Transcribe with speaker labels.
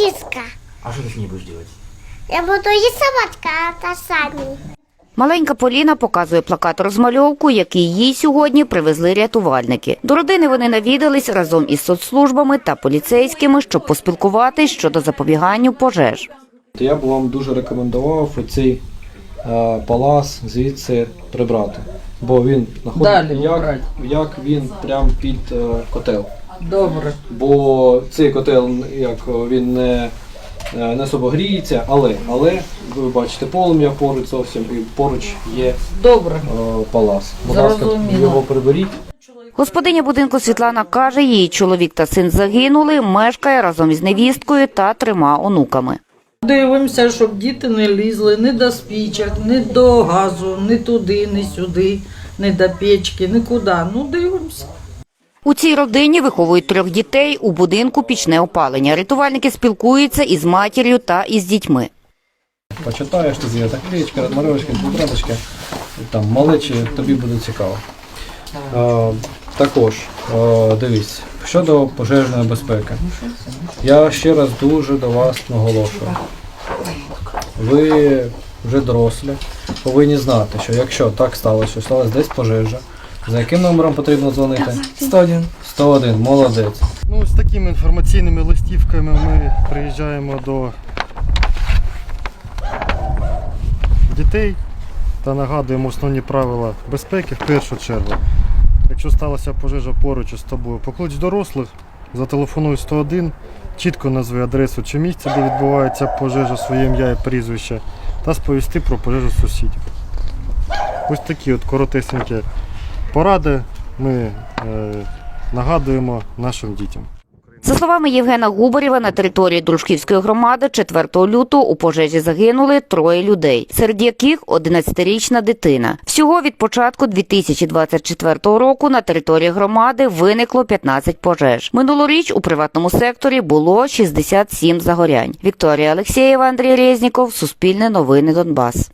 Speaker 1: птичка.
Speaker 2: А что ты с ней будешь делать?
Speaker 1: Я буду рисовать карандашами.
Speaker 3: Маленька Поліна показує плакат розмальовку, який їй сьогодні привезли рятувальники. До родини вони навідались разом із соцслужбами та поліцейськими, щоб поспілкуватись щодо запобіганню пожеж.
Speaker 4: Я б вам дуже рекомендував цей е, палас звідси прибрати. Бо він знаходиться як, як він прям під е, котел.
Speaker 5: Добре.
Speaker 4: Бо цей котел як він не, е, не особо гріється, але, але ви бачите полум'я поруч зовсім і поруч є
Speaker 5: Добре.
Speaker 4: е, палас. Будь ласка, його приберіть.
Speaker 3: Господиня будинку Світлана каже, її чоловік та син загинули, мешкає разом із невісткою та трьома онуками.
Speaker 5: Дивимося, щоб діти не лізли ні до спічок, ні до газу, ні туди, ні сюди, ні до печки, нікуди. Ну, дивимося.
Speaker 3: У цій родині виховують трьох дітей. У будинку пічне опалення. Рятувальники спілкуються із матір'ю та із дітьми.
Speaker 4: Почитаєш тоді заклеєчки, розмальовочки, тетрадочки, там малечі, тобі буде цікаво. Е, також е, дивіться, щодо пожежної безпеки. Я ще раз дуже до вас наголошую. Ви вже дорослі, повинні знати, що якщо так сталося, що сталася десь пожежа, за яким номером потрібно дзвонити?
Speaker 6: 101.
Speaker 4: 101, молодець.
Speaker 6: Ну, з такими інформаційними листівками ми приїжджаємо до дітей та нагадуємо основні правила безпеки в першу чергу. Якщо сталася пожежа поруч із тобою, поклич дорослих, зателефонуй 101, чітко назви адресу чи місце, де відбувається пожежа, своє ім'я і прізвище, та сповісти про пожежу сусідів. Ось такі от коротесенькі поради ми е, нагадуємо нашим дітям.
Speaker 3: За словами Євгена Губарєва, на території Дружківської громади 4 лютого у пожежі загинули троє людей, серед яких 11-річна дитина. Всього від початку 2024 року на території громади виникло 15 пожеж. Минулоріч у приватному секторі було 67 загорянь. Вікторія Алексєєва, Андрій Резніков, Суспільне новини Донбас.